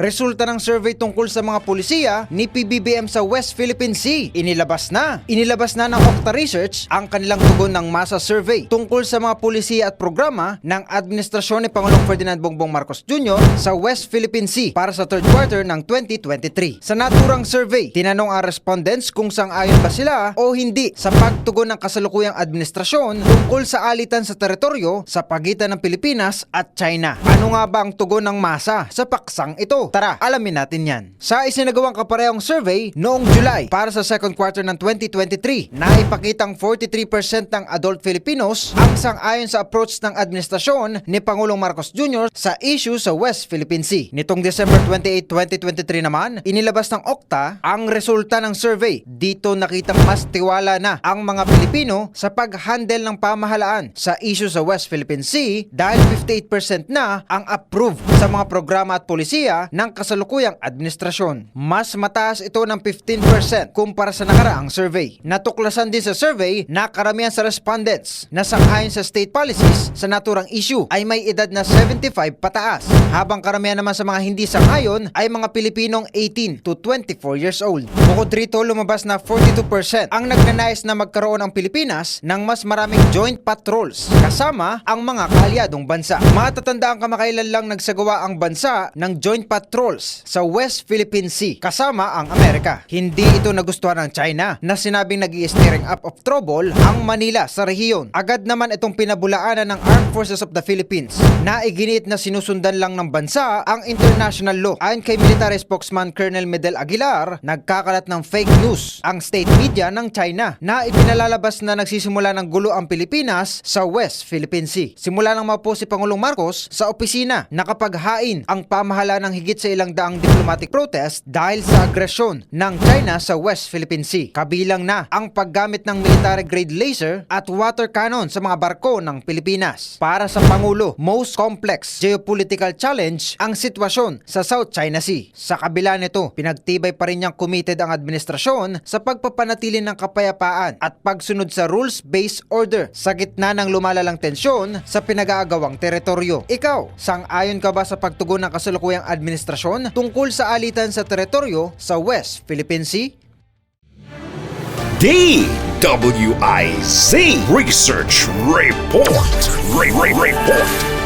Resulta ng survey tungkol sa mga pulisiya ni PBBM sa West Philippine Sea. Inilabas na. Inilabas na ng Okta Research ang kanilang tugon ng masa survey tungkol sa mga pulisiya at programa ng administrasyon ni Pangulong Ferdinand Bongbong Marcos Jr. sa West Philippine Sea para sa third quarter ng 2023. Sa naturang survey, tinanong ang respondents kung sang-ayon ba sila o hindi sa pagtugon ng kasalukuyang administrasyon tungkol sa alitan sa teritoryo sa pagitan ng Pilipinas at China. Ano nga ba ang tugon ng masa sa paksang ito? Tara, alamin natin yan. Sa isinagawang kaparehong survey noong July para sa second quarter ng 2023, naipakitang 43% ng adult Filipinos ang sang-ayon sa approach ng administrasyon ni Pangulong Marcos Jr. sa issue sa West Philippine Sea. Nitong December 28, 2023 naman, inilabas ng Okta ang resulta ng survey. Dito nakitang mas tiwala na ang mga Pilipino sa pag-handle ng pamahalaan sa issue sa West Philippine Sea dahil 58% na ang approve sa mga programa at polisiya ng kasalukuyang administrasyon. Mas mataas ito ng 15% kumpara sa nakaraang survey. Natuklasan din sa survey na karamihan sa respondents na sangayon sa state policies sa naturang issue ay may edad na 75 pataas, habang karamihan naman sa mga hindi sangayon ay mga Pilipinong 18 to 24 years old. Bukod rito, lumabas na 42% ang nagnanais na magkaroon ang Pilipinas ng mas maraming joint patrols kasama ang mga kaalyadong bansa. Matatanda ang kamakailan lang nagsagawa ang bansa ng joint patrols sa West Philippine Sea kasama ang Amerika. Hindi ito nagustuhan ng China na sinabing nag stirring up of trouble ang Manila sa rehiyon. Agad naman itong pinabulaanan ng Armed Forces of the Philippines na iginit na sinusundan lang ng bansa ang international law. Ayon kay military spokesman Colonel Medel Aguilar, nagkakalat ng fake news ang state media ng China na ipinalalabas na nagsisimula ng gulo ang Pilipinas sa West Philippine Sea. Simula nang mapo si Pangulong Marcos sa opisina, nakapaghain ang pamahala ng higit sa ilang daang diplomatic protest dahil sa agresyon ng China sa West Philippine Sea. Kabilang na ang paggamit ng military grade laser at water cannon sa mga barko ng Pilipinas. Para sa Pangulo, most complex geopolitical challenge ang sitwasyon sa South China Sea. Sa kabila nito, pinagtibay pa rin niyang committed ang administrasyon sa pagpapanatili ng kapayapaan at pagsunod sa rules-based order sa gitna ng lumalalang tensyon sa pinag-aagawang teritoryo. Ikaw, sang-ayon ka ba sa pagtugon ng kasalukuyang administrasyon tungkol sa alitan sa teritoryo sa West Philippine Sea? DWIZ Research Report. Re- Re- Report.